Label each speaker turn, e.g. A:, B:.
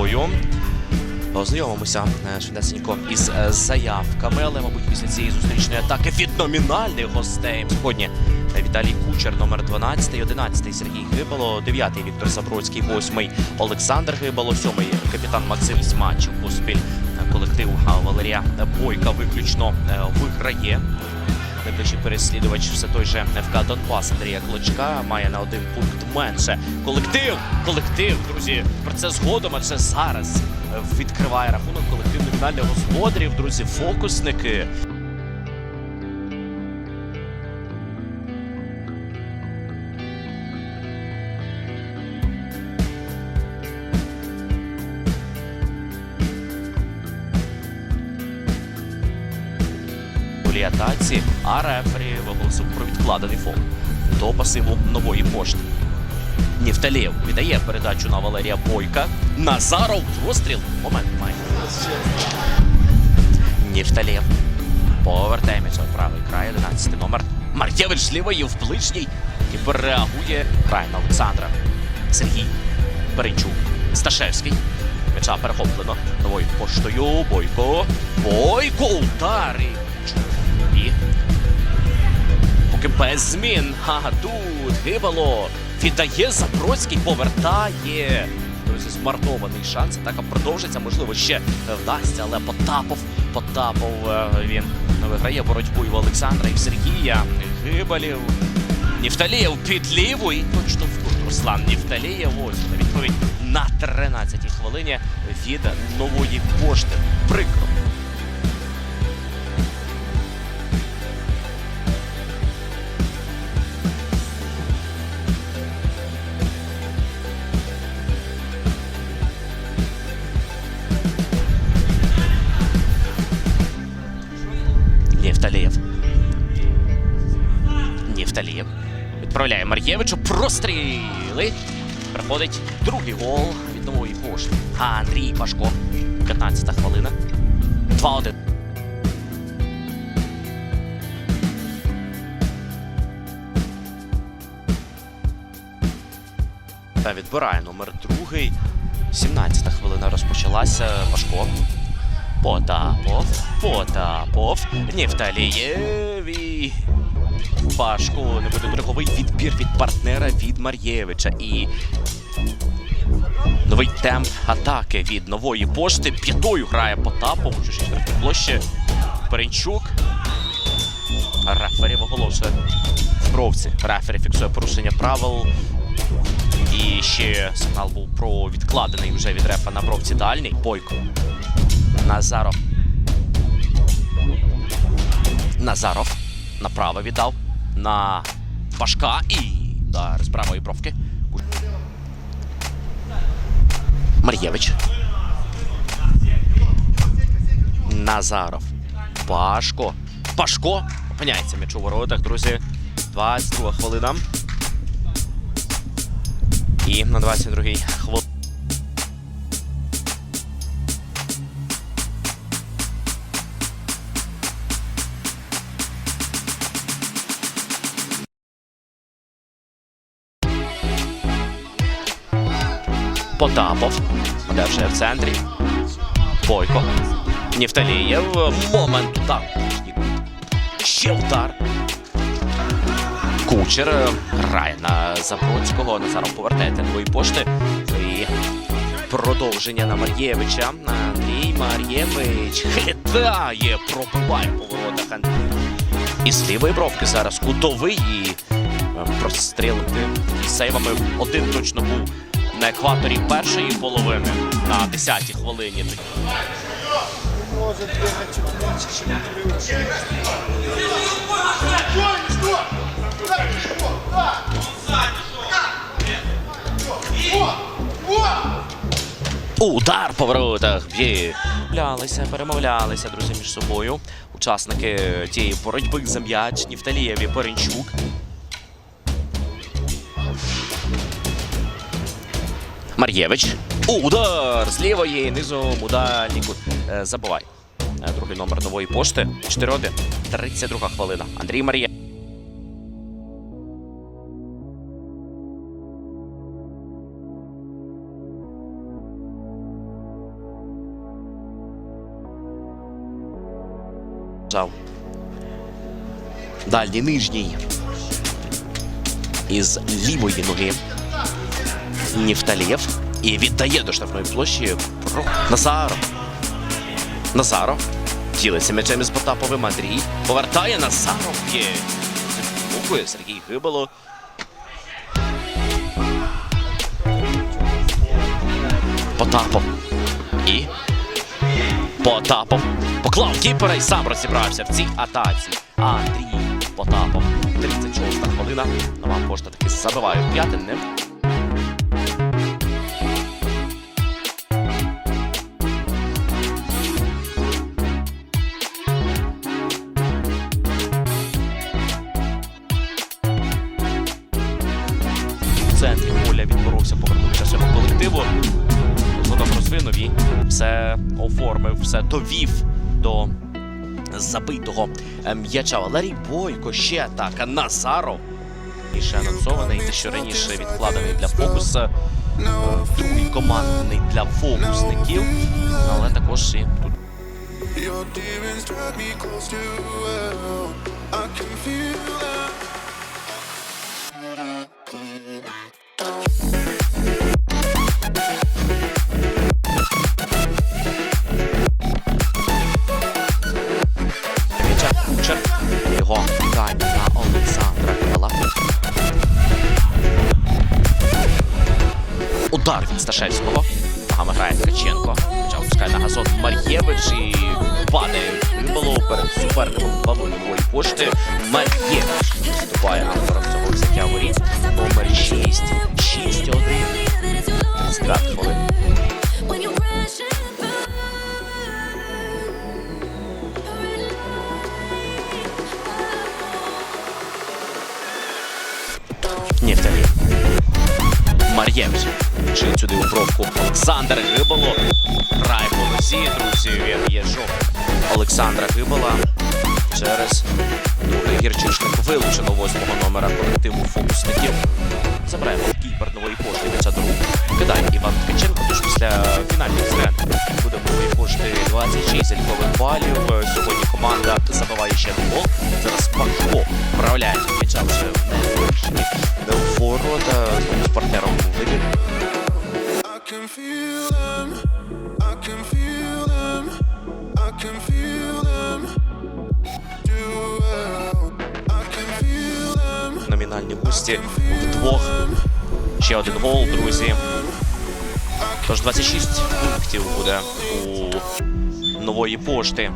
A: собою. Ознайомимося е, швидесенько із е, заявками, але, мабуть, після цієї зустрічної атаки від номінальних гостей. Сьогодні Віталій Кучер, номер 12, 11 Сергій Гибало, 9 Віктор Забродський, 8 Олександр Гибало, 7 капітан Максим з матчів поспіль. Е, Колектив Валерія Бойка виключно е, виграє. Найближчий переслідувач все той же ФК Донбас Андрія Клочка має на один пункт менше. Колектив, колектив, друзі, про це згодом, адже зараз е, відкриває рахунок колективних далі господарів, друзі, фокусники. Атаці, а рефері виголосив про відкладений фол до пасиву нової пошти. Нефталєв віддає передачу на Валерія Бойка. Назаров простріл. Момент має. Нефталєв. Повертає м'яч у правий край, 11 номер. Мар'євич з лівої в ближній. І переагує. Грає на Олександра. Сергій Перенчук. Сташевський. М'яча перехоплено новою поштою. Бойко. Бойко. Удар. І і поки без змін. А тут Гибало віддає Забродський, повертає. Друзі, змарнований шанс. Атака продовжиться. Можливо, ще вдасться, але Потапов. Потапов е, він виграє боротьбу і в Олександра, і в Сергія. Гибалів. Нефталієв під ліву і точно в Руслан Нефталієв. Ось вона відповідь на 13-й хвилині від нової пошти. Прикро. Нефталієв. Нефталієв. Відправляє Мар'євичу. Простріли. Приходить другий гол від нової пошти. А Андрій Пашко. 15 хвилина. 2-1. Та відбирає номер другий. 17 хвилина розпочалася. Пашко. Потапов, Потапов, Нефталієві. Пашко не буде береговий відбір від партнера від Мар'євича. І новий темп атаки від нової пошти. П'ятою грає Потапов у чужій площі. Перенчук. Рефері оголошує в бровці. Рефері фіксує порушення правил. І ще сигнал був про відкладений вже від рефа на бровці дальній. Бойко. Назаров. Назаров направо віддав на Пашка і удар з правої бровки. Мар'євич. Назаров. Пашко. Пашко. Опиняється м'яч у воротах, друзі. 22 хвилина. І на 22-й хвилині. Потапов. Одержує в центрі. Бойко. Нефталієв. Момент удар. Ще удар. Кучер грає на Забродського. Назаров повертає нової пошти. І продовження на Мар'євича. Андрій Мар'євич хитає, пробиває по воротах Андрій. І з лівої бровки зараз кутовий і е, прострілити сейвами. Один точно був на екваторі першої половини на 10-й хвилині. Удар по воротах б'є. Перемовлялися, перемовлялися, друзі, між собою. Учасники тієї боротьби за м'яч Нівталієв і Перенчук. Мар'євич. Удар! З лівої низом у. Е, забувай. Е, другий номер нової пошти. 4-1. 32 хвилина. Андрій Мар'євич. Дальній нижній із лівої ноги. Нефталєв. І віддає до штрафної площі Назаров. Назаров. Ділиться м'ячем із Потаповим. Андрій. Повертає Назаров. Є. Сергій Гибало. Потапов. І. Потапов. Поклав кіпера і сам розібрався в цій атаці. Андрій Потапов. 36 хвилина. Нова пошта таки забиває п'ятим. В центрі поля відборовся, повернувся своєму колективу. Згодом розвинув і все оформив, все довів до забитого е, м'яча. Валерій Бойко, ще атака Назаров. Раніше анонсований, дещо раніше відкладений для фокуса. Е, Другий командний для фокусників. Але також і тут Його кидання на Олександра Грала. Удар від Сташевського. Ногами грає Ткаченко. М'яча опускає на газон Мар'євич і падає Гибало перед суперником Павлової пошти. Мар'євич виступає автором цього взяття воріт. Номер 6. 6-1. 35 хвилин.
B: When you're crashing
A: Нефталі. Мар'євич. Чи сюди у бровку. Олександр Гибало. Грає по носі, друзі. Він є жовтий. Олександра Гибала через гірчишник вилучено восьмого номера колективу фокусників. Забирає голкіпер нової пошти м'яча до рук. Кидає Іван Ткаченко. Тож після фінальних зряд буде нової пошти 26 залікових балів. Сьогодні команда забиває ще гол. Зараз Пашко вправляє м'яча вже в невершені ворота. З партнером у вибір.
C: I can feel them.
A: Номінальні гості вдвох. Ще один гол, друзі. Тож 26 пунктів буде у нової пошти.